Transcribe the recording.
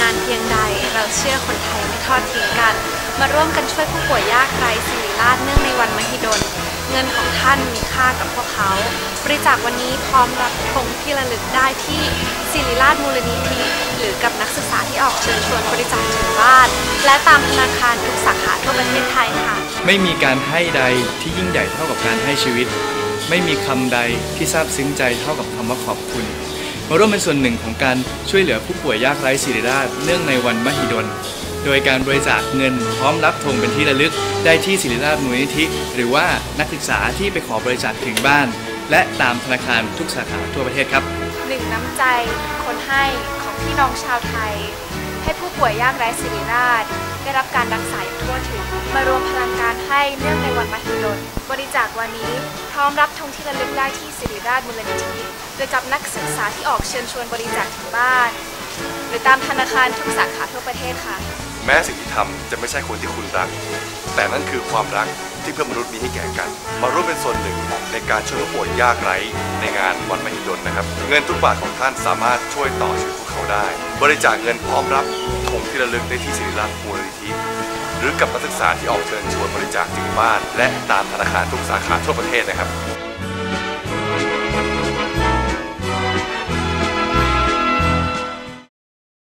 นานเพียงใด เราเชื่อคนไทยไม่ทอดทิ้งกัน มาร่วมกันช่วยผู้ป่วยยากไร้ศิริราชเนื่องในวันมหิดล เงินของท่านมีค่ากับพวกเขา บริจาควันนี้พร้อมรับธงที่ระลึกได้ที่ศิริราชมูลนิธิหรือกับนักศึกษาที่ออกเชิญชวนบริจาคถึงบ้าน และตามธนาคารทุกสาขาทั่วประเทศไทยค่ะ ไม่มีการให้ใดที่ยิ่งใหญ่เท่ากับการให้ชีวิต ไม่มีคำใดที่ซาบซึ้งใจเท่ากับคำว่าขอบคุณ มาร่วมเป็นส่วนหนึ่งของการช่วยเหลือผู้ป่วยยากไร้ศิริราชเนื่องในวันมหิดล โดยการบริจาคเงินพร้อมรับธงเป็นที่ระลึกได้ที่ศิริราชมูลนิธิ หรือว่านักศึกษาที่ไปขอบริจาคถึงบ้าน และตามธนาคารทุกสาขาทั่วประเทศครับหนึ่งน้ำใจคนให้ของพี่น้องชาวไทย ให้ผู้ป่วยยากไร้ศิริราชได้รับการรักษาอย่าง ถึงมารวมพลังการให้เนื่องในวันมหิดล บริจาควันนี้พร้อมรับธงที่ระลึกได้ที่ศิริราชมูลนิธิโดยกับนักศึกษาที่ออกเชิญชวนบริจาคถึงบ้าน หรือตามธนาคารทุกสาขาทั่วประเทศค่ะ แม้สิ่งที่ทำจะไม่ใช่คนที่คุณรัก แต่นั่นคือความรักที่เพื่อนมนุษย์มีให้แก่กัน มาร่วมเป็นส่วนหนึ่งในการช่วยผู้ป่วยยากไร้ในงานวันมหิดลนะครับ เงินทุกบาทของท่านสามารถช่วยต่อชีวิตพวกเขาได้ บริจาคเงินพร้อมรับธงที่ระลึกได้ที่ศิริราชมูลนิธิ รือกับนักศึกษาที่ออกเชิญชวนบริจาคถึงบ้าน และตามธนาคารทุกสาขาทั่วประเทศนะครับ